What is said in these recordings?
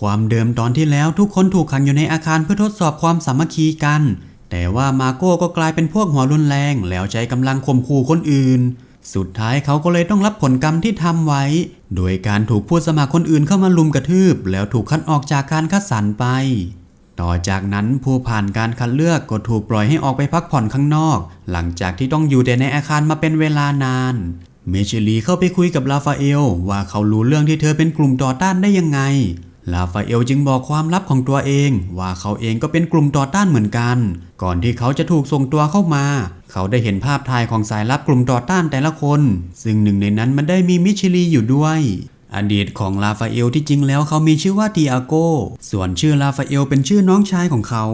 ความเดิมตอนที่แล้วทุกคนถูกขังอยู่ในอาคารเพื่อทดสอบความสามัคคีกัน แต่ว่ามาโก้ก็กลายเป็นพวกหัวรุนแรงแล้วใช้กำลังข่มขู่คนอื่น สุดท้ายเขาก็เลยต้องรับผลกรรมที่ทำไว้ โดยการถูกผู้สมัครคนอื่นเข้ามาลุมกระทืบ แล้วถูกคัดออกจากการคัดสรรไป ต่อจากนั้นผู้ผ่านการคัดเลือกก็ถูกปล่อยให้ออกไปพักผ่อนข้างนอก หลังจากที่ต้องอยู่แต่ในอาคารมาเป็นเวลานานเมเชลีเข้าไปคุยกับลาฟาเอลว่าเขารู้เรื่องที่เธอเป็นกลุ่มต่อต้านได้ยังไง ลาฟาเอลจึงบอกความลับของตัวเองว่าเขาเองก็เป็นกลุ่มต่อต้านเหมือนกัน ก่อนที่เขาจะถูกส่งตัวเข้ามา เขาได้เห็นภาพถ่ายของสายลับกลุ่มต่อต้านแต่ละคน ซึ่งหนึ่งในนั้นมันได้มีมิชลีอยู่ด้วยอดีตของลาฟาเอลที่จริงแล้วเขามีชื่อว่าติอาโก ส่วนชื่อลาฟาเอลเป็นชื่อน้องชายของเขา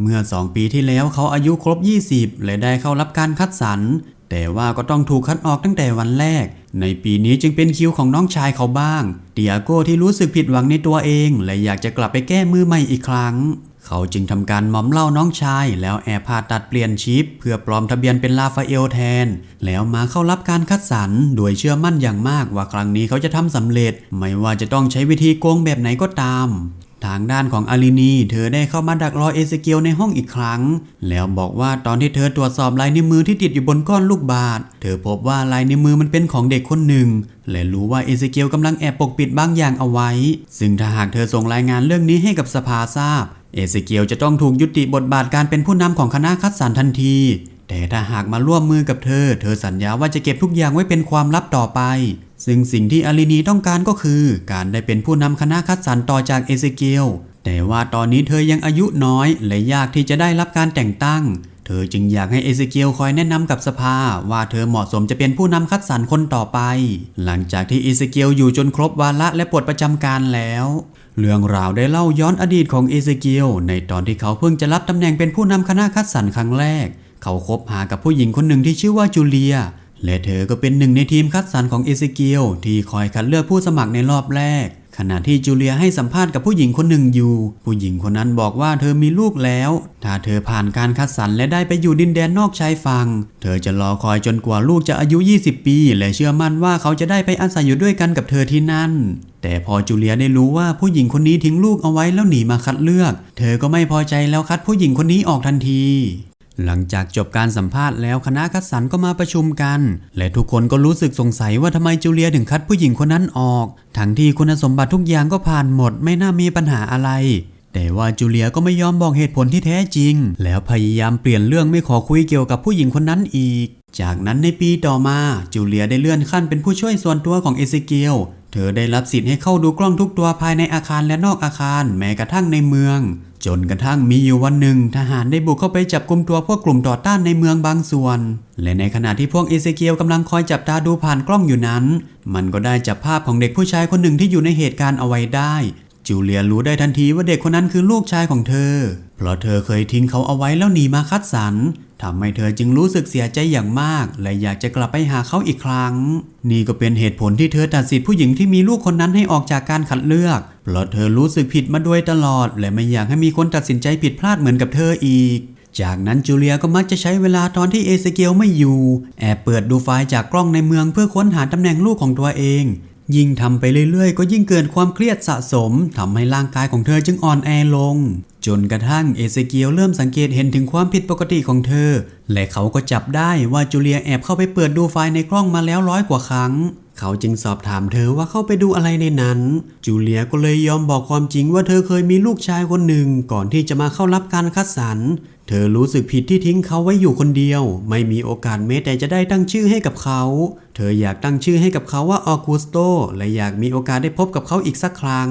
เมื่อ 2 ปีที่แล้วเขาอายุครบ 20และได้เข้ารับการคัดสรร แต่ว่าก็ต้องถูกคัดออกตั้งแต่วันแรก ในปีนี้จึงเป็นคิวของน้องชายเขาบ้างเตียโก้ที่รู้สึกผิดหวังในตัวเอง และอยากจะกลับไปแก้มือใหม่อีกครั้ง เขาจึงทำการมอมเล่าน้องชาย แล้วแอบผ่าตัดเปลี่ยนชิป เพื่อปลอมทะเบียนเป็นลาฟาเอลแทน แล้วมาเข้ารับการคัดสรรโดยเชื่อมั่นอย่างมากว่าครั้งนี้เขาจะทำสำเร็จ ไม่ว่าจะต้องใช้วิธีโกงแบบไหนก็ตาม ทางด้านของอารินีเธอได้เข้ามาดักรอเอเซเกียวในห้องอีกครั้ง แล้วบอกว่าตอนที่เธอตรวจสอบลายนิ้วมือที่ติดอยู่บนก้อนลูกบาศก์เธอพบว่าลายนิ้วมือมันเป็นของเด็กคนหนึ่ง และรู้ว่าเอเซเกียวกำลังแอบปกปิดบางอย่างเอาไว้ ซึ่งถ้าหากเธอส่งรายงานเรื่องนี้ให้กับสภาทราบ เอเซเกียวจะต้องถูกยุติบทบาทการเป็นผู้นำของคณะคัดสรรทันทีแต่ถ้าหากมาร่วมมือกับเธอ เธอสัญญาว่าจะเก็บทุกอย่างไว้เป็นความลับต่อไป ซึ่งสิ่งที่อารินีต้องการก็คือ การได้เป็นผู้นำคณะคัดสรรต่อจากเอเซเกียลแต่ว่าตอนนี้เธอยังอายุน้อย และยากที่จะได้รับการแต่งตั้ง เธอจึงอยากให้เอเซเกียลคอยแนะนำกับสภา ว่าเธอเหมาะสมจะเป็นผู้นำคัดสรรคนต่อไป หลังจากที่เอเซเกียลอยู่จนครบวาระและปลดประจำการแล้ว เรื่องราวได้เล่าย้อนอดีตของเอเซเกียลในตอนที่เขาเพิ่งจะรับตำแหน่งเป็นผู้นำคณะคัดสรรครั้งแรก เขาคบหากับผู้หญิงคนหนึ่งที่ชื่อว่าจูเลีย และเธอก็เป็นหนึ่งในทีมคัดสรรของเอเซเกียลที่คอยคัดเลือกผู้สมัครในรอบแรก ขณะที่จูเลียให้สัมภาษณ์กับผู้หญิงคนหนึ่งอยู่ ผู้หญิงคนนั้นบอกว่าเธอมีลูกแล้ว ถ้าเธอผ่านการคัดสรรและได้ไปอยู่ดินแดนนอกชายฝั่งเธอจะรอคอยจนกว่าลูกจะอายุ 20 ปี และเชื่อมั่นว่าเขาจะได้ไปอาศัยอยู่ด้วยกันกับเธอที่นั่นแต่พอจูเลียได้รู้ว่าผู้หญิงคนนี้ทิ้งลูกเอาไว้แล้วหนีมาคัดเลือก เธอก็ไม่พอใจแล้วคัดผู้หญิงคนนี้ออกทันที หลังจากจบการสัมภาษณ์แล้วคณะคัดสรรก็มาประชุมกัน และทุกคนก็รู้สึกสงสัยว่าทำไมจูเลียถึงคัดผู้หญิงคนนั้นออก ทั้งที่คุณสมบัติทุกอย่างก็ผ่านหมดไม่น่ามีปัญหาอะไร แต่ว่าจูเลียก็ไม่ยอมบอกเหตุผลที่แท้จริง แล้วพยายามเปลี่ยนเรื่องไม่ขอคุยเกี่ยวกับผู้หญิงคนนั้นอีก จากนั้นในปีต่อมาจูเลียได้เลื่อนขั้นเป็นผู้ช่วยส่วนตัวของเอเซเกียลเธอได้รับสิทธิ์ให้เข้าดูกล้องทุกตัวภายในอาคารและนอกอาคารแม้กระทั่งในเมือง จนกระทั่งมีอยู่วันหนึ่ง ทหารได้บุกเข้าไปจับกลุ่มตัวพวกกลุ่มต่อต้านในเมืองบางส่วน และในขณะที่พวกเอเซเกียวกำลังคอยจับตาดูผ่านกล้องอยู่นั้น มันก็ได้จับภาพของเด็กผู้ชายคนหนึ่งที่อยู่ในเหตุการณ์เอาไว้ได้จูเลียรู้ได้ทันทีว่าเด็กคนนั้นคือลูกชายของเธอ เพราะเธอเคยทิ้งเขาเอาไว้แล้วหนีมาคัดสรร ทำให้เธอจึงรู้สึกเสียใจอย่างมาก และอยากจะกลับไปหาเขาอีกครั้ง นี่ก็เป็นเหตุผลที่เธอตัดสิทธิผู้หญิงที่มีลูกคนนั้นให้ออกจากการคัดเลือก เพราะเธอรู้สึกผิดมาโดยตลอด และไม่อยากให้มีคนตัดสินใจผิดพลาดเหมือนกับเธออีก จากนั้นจูเลียก็มักจะใช้เวลาตอนที่เอเซเกียลไม่อยู่ แอบเปิดดูไฟล์จากกล้องในเมืองเพื่อค้นหาตำแหน่งลูกของตัวเอง ยิ่งทำไปเรื่อยๆ ก็ยิ่งเกิดความเครียดสะสมทำให้ร่างกายของเธอจึงอ่อนแอลง จนกระทั่งเอเซเกียลเริ่มสังเกตเห็นถึงความผิดปกติของเธอ และเขาก็จับได้ว่าจูเลียแอบเข้าไปเปิดดูไฟล์ในกล้องมาแล้วร้อยกว่าครั้ง เขาจึงสอบถามเธอว่าเข้าไปดูอะไรในนั้น จูเลียก็เลยยอมบอกความจริงว่าเธอเคยมีลูกชายคนหนึ่งก่อนที่จะมาเข้ารับการคัดสรรเธอรู้สึกผิดที่ทิ้งเขาไว้อยู่คนเดียว ไม่มีโอกาสแม้แต่จะได้ตั้งชื่อให้กับเขา เธออยากตั้งชื่อให้กับเขาว่าออกูสโตและอยากมีโอกาสได้พบกับเขาอีกสักครั้ง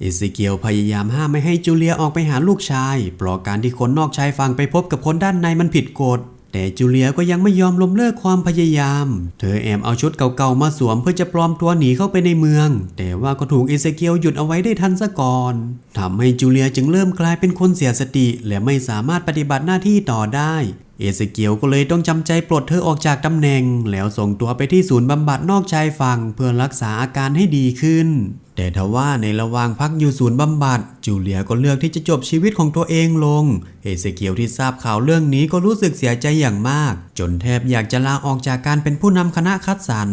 เอเซเกียลพยายามห้ามไม่ให้จูเลียออกไปหาลูกชาย เพราะการที่คนนอกชายฝั่งไปพบกับคนด้านในมันผิดกฎ แต่จูเลียก็ยังไม่ยอมล้มเลิกความพยายาม เธอแอบเอาชุดเก่าๆมาสวมเพื่อจะปลอมตัวหนีเข้าไปในเมือง แต่ว่าก็ถูกเอเซเกียลหยุดเอาไว้ได้ทันซะก่อน ทำให้จูเลียจึงเริ่มกลายเป็นคนเสียสติ และไม่สามารถปฏิบัติหน้าที่ต่อได้ เอเซเกียวก็เลยต้องจำใจปลดเธอออกจากตำแหน่ง แล้วส่งตัวไปที่ศูนย์บำบัดนอกชายฝั่งเพื่อรักษาอาการให้ดีขึ้น แต่ทว่าในระหว่างพักอยู่ศูนย์บำบัดจูเลียก็เลือกที่จะจบชีวิตของตัวเองลง เอเซเกียวที่ทราบข่าวเรื่องนี้ก็รู้สึกเสียใจอย่างมาก จนแทบอยากจะลาออกจากการเป็นผู้นำคณะคัดสรร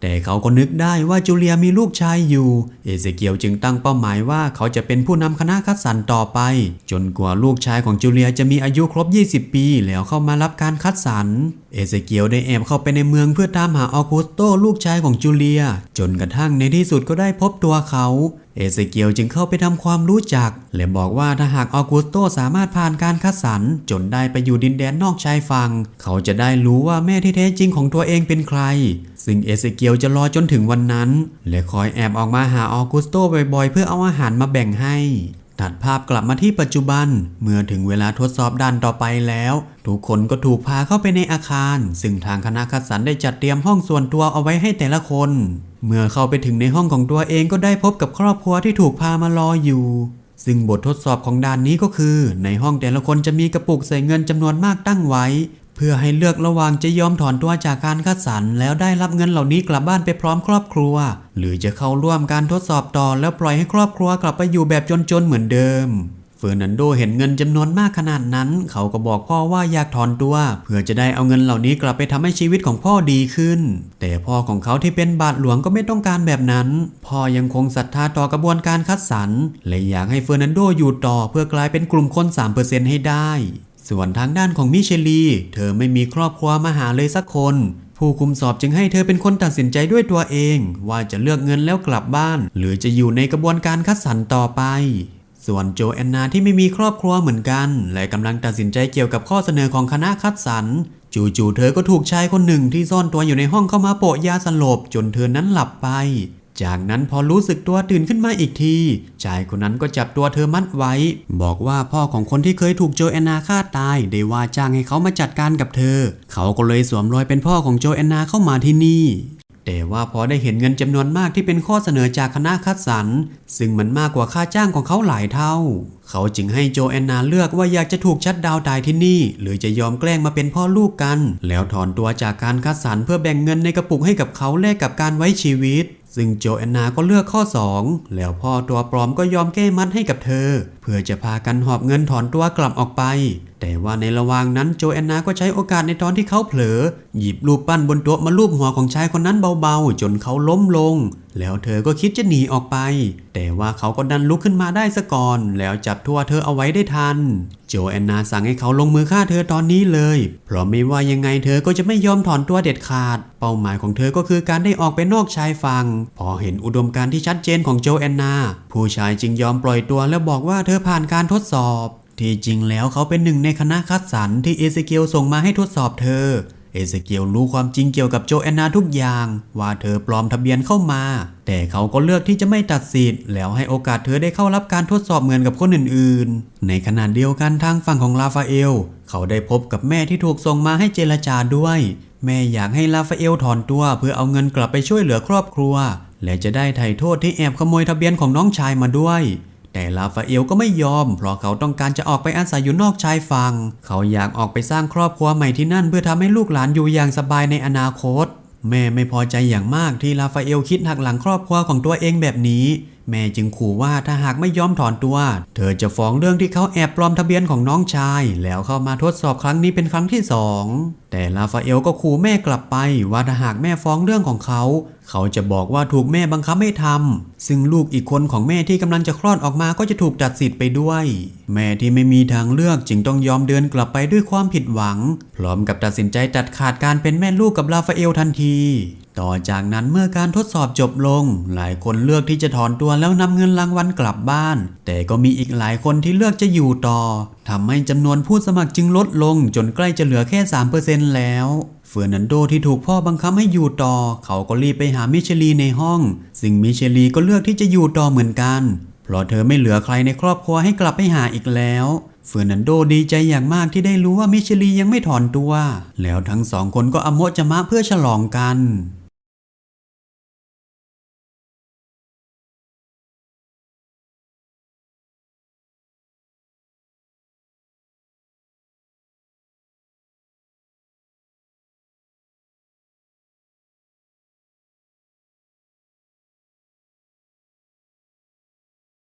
แต่เขาก็นึกได้ว่าจูเลียมีลูกชายอยู่ เอเซเกียวจึงตั้งเป้าหมายว่าเขาจะเป็นผู้นำคณะคัดสรรต่อไป จนกว่าลูกชายของจูเลียจะมีอายุครบ 20 ปี แล้วเข้ามารับการคัดสรร เอเซเกียวได้แอบเข้าไปในเมืองเพื่อตามหาออกุสโตลูกชายของจูเลีย จนกระทั่งในที่สุดก็ได้พบตัวเขา เอเซเกียวจึงเข้าไปทำความรู้จัก และบอกว่าถ้าหากออกุสโตสามารถผ่านการคัดสรรจนได้ไปอยู่ดินแดนนอกชายฝั่งเขาจะได้รู้ว่าแม่ที่แท้จริงของตัวเองเป็นใคร ซึ่งเอเซเกียวจะรอจนถึงวันนั้น และคอยแอบออกมาหาออกุสโตบ่อยๆ เพื่อเอาอาหารมาแบ่งให้ ตัดภาพกลับมาที่ปัจจุบัน เมื่อถึงเวลาทดสอบด่านต่อไปแล้ว ทุกคนก็ถูกพาเข้าไปในอาคาร ซึ่งทางคณะคัดสรรได้จัดเตรียมห้องส่วนตัวเอาไว้ให้แต่ละคน เมื่อเข้าไปถึงในห้องของตัวเองก็ได้พบกับครอบครัวที่ถูกพามารออยู่ ซึ่งบททดสอบของด่านนี้ก็คือ ในห้องแต่ละคนจะมีกระปุกใส่เงินจำนวนมากตั้งไว้ เพื่อให้เลือกระหว่างจะยอมถอนตัวจากการคัดสรรแล้วได้รับเงินเหล่านี้กลับบ้านไปพร้อมครอบครัว หรือจะเข้าร่วมการทดสอบต่อแล้วปล่อยให้ครอบครัวกลับไปอยู่แบบจนๆเหมือนเดิมเฟอร์นันโดเห็นเงินจำนวนมากขนาดนั้น เขาก็บอกพ่อว่าอยากถอนตัว เพื่อจะได้เอาเงินเหล่านี้กลับไปทำให้ชีวิตของพ่อดีขึ้น แต่พ่อของเขาที่เป็นบาทหลวงก็ไม่ต้องการแบบนั้น พ่อยังคงศรัทธาต่อกระบวนการคัดสรรและอยากให้เฟอร์นันโดอยู่ต่อเพื่อกลายเป็นกลุ่มคน 3%ให้ได้ ส่วนทางด้านของมิเชลี เธอไม่มีครอบครัวมาหาเลยสักคน ผู้คุมสอบจึงให้เธอเป็นคนตัดสินใจด้วยตัวเอง ว่าจะเลือกเงินแล้วกลับบ้าน หรือจะอยู่ในกระบวนการคัดสรรต่อไป ส่วนโจแอนนาที่ไม่มีครอบครัวเหมือนกัน และกำลังตัดสินใจเกี่ยวกับข้อเสนอของคณะคัดสรรจู่ๆเธอก็ถูกชายคนหนึ่งที่ซ่อนตัวอยู่ในห้องเข้ามาโปะยาสลบจนเธอนั้นหลับไป จากนั้นพอรู้สึกตัวตื่นขึ้นมาอีกทีชายคนนั้นก็จับตัวเธอมัดไว้ บอกว่าพ่อของคนที่เคยถูกโจแอนนาฆ่าตายได้ว่าจ้างให้เขามาจัดการกับเธอ เขาก็เลยสวมรอยเป็นพ่อของโจแอนนาเข้ามาที่นี่แต่ว่าพอได้เห็นเงินจำนวนมากที่เป็นข้อเสนอจากคณะคัดสรร ซึ่งมันมากกว่าค่าจ้างของเขาหลายเท่า เขาจึงให้โจแอนนาเลือกว่าอยากจะถูกชัดดาวตายที่นี่ หรือจะยอมแกล้งมาเป็นพ่อลูกกัน แล้วถอนตัวจากการคัดสรรเพื่อแบ่งเงินในกระปุกให้กับเขาแลกกับการไว้ชีวิต ซึ่งโจแอนนาก็เลือกข้อ 2 แล้วพ่อตัวปลอมก็ยอมแก้มัดให้กับเธอ พื่อจะพากันหอบเงินถอนตัวกลับออกไป แต่ว่าในระหว่างนั้นโจแอนนาก็ใช้โอกาสในตอนที่เขาเผลอ หยิบรูปปั้นบนโต๊ะมาลูบหัวของชายคนนั้นเบาๆ จนเขาล้มลง แล้วเธอก็คิดจะหนีออกไป แต่ว่าเขาก็ดันลุกขึ้นมาได้ซะก่อน แล้วจับทั่วเธอเอาไว้ได้ทัน โจแอนนาสั่งให้เขาลงมือฆ่าเธอตอนนี้เลย เพราะไม่ว่ายังไงเธอก็จะไม่ยอมถอนตัวเด็ดขาด เป้าหมายของเธอก็คือการได้ออกไปนอกชายฝั่งพอเห็นอุดมการณ์ที่ชัดเจนของโจแอนนา ผู้ชายจึงยอมปล่อยตัวแล้วบอกว่าเธอผ่านการทดสอบ ที่จริงแล้วเขาเป็นหนึ่งในคณะคัดสรรที่เอเซเกียวส่งมาให้ทดสอบเธอ เอเซเกียวรู้ความจริงเกี่ยวกับโจแอนนาทุกอย่าง ว่าเธอปลอมทะเบียนเข้ามา แต่เขาก็เลือกที่จะไม่ตัดสิทธิ์แล้วให้โอกาสเธอได้เข้ารับการทดสอบเหมือนกับคนอื่นๆ ในขณะเดียวกันทางฝั่งของลาฟาเอล เขาได้พบกับแม่ที่ถูกส่งมาให้เจรจาด้วย แม่อยากให้ลาฟาเอลถอนตัวเพื่อเอาเงินกลับไปช่วยเหลือครอบครัว และจะได้ไถ่โทษที่แอบขโมยทะเบียนของน้องชายมาด้วย แต่ลาฟาเอลก็ไม่ยอม เพราะเขาต้องการจะออกไปอาศัยอยู่นอกชายฝั่ง เขาอยากออกไปสร้างครอบครัวใหม่ที่นั่นเพื่อทำให้ลูกหลานอยู่อย่างสบายในอนาคต แม่ไม่พอใจอย่างมากที่ลาฟาเอลคิดหักหลังครอบครัวของตัวเองแบบนี้ แม่จึงขู่ว่าถ้าหากไม่ยอมถอนตัว เธอจะฟ้องเรื่องที่เขาแอบปลอมทะเบียนของน้องชาย แล้วเข้ามาทดสอบครั้งนี้เป็นครั้งที่สองแต่ลาฟาเอลก็ขู่แม่กลับไป ว่าถ้าหากแม่ฟ้องเรื่องของเขา เขาจะบอกว่าถูกแม่บังคับให้ทำซึ่งลูกอีกคนของแม่ที่กำลังจะคลอดออกมาก็จะถูกตัดสิทธิ์ไปด้วย แม่ที่ไม่มีทางเลือกจึงต้องยอมเดินกลับไปด้วยความผิดหวัง พร้อมกับตัดสินใจตัดขาดการเป็นแม่ลูกกับลาฟาเอลทันที ต่อจากนั้นเมื่อการทดสอบจบลง หลายคนเลือกที่จะถอนตัวแล้วนำเงินรางวัลกลับบ้าน แต่ก็มีอีกหลายคนที่เลือกจะอยู่ต่อทำให้จำนวนผู้สมัครจึงลดลง จนใกล้จะเหลือแค่ 3%แล้วเฟอร์นันโดที่ถูกพ่อบังคับให้อยู่ต่อ เขาก็รีบไปหามิเชลีในห้อง ซึ่งมิเชลีก็เลือกที่จะอยู่ต่อเหมือนกัน เพราะเธอไม่เหลือใครในครอบครัวให้กลับไปหาอีกแล้วเฟอร์นันโดดีใจอย่างมากที่ได้รู้ว่ามิเชลียังไม่ถอนตัว แล้วทั้งสองคนก็อโมจะมะเพื่อฉลองกัน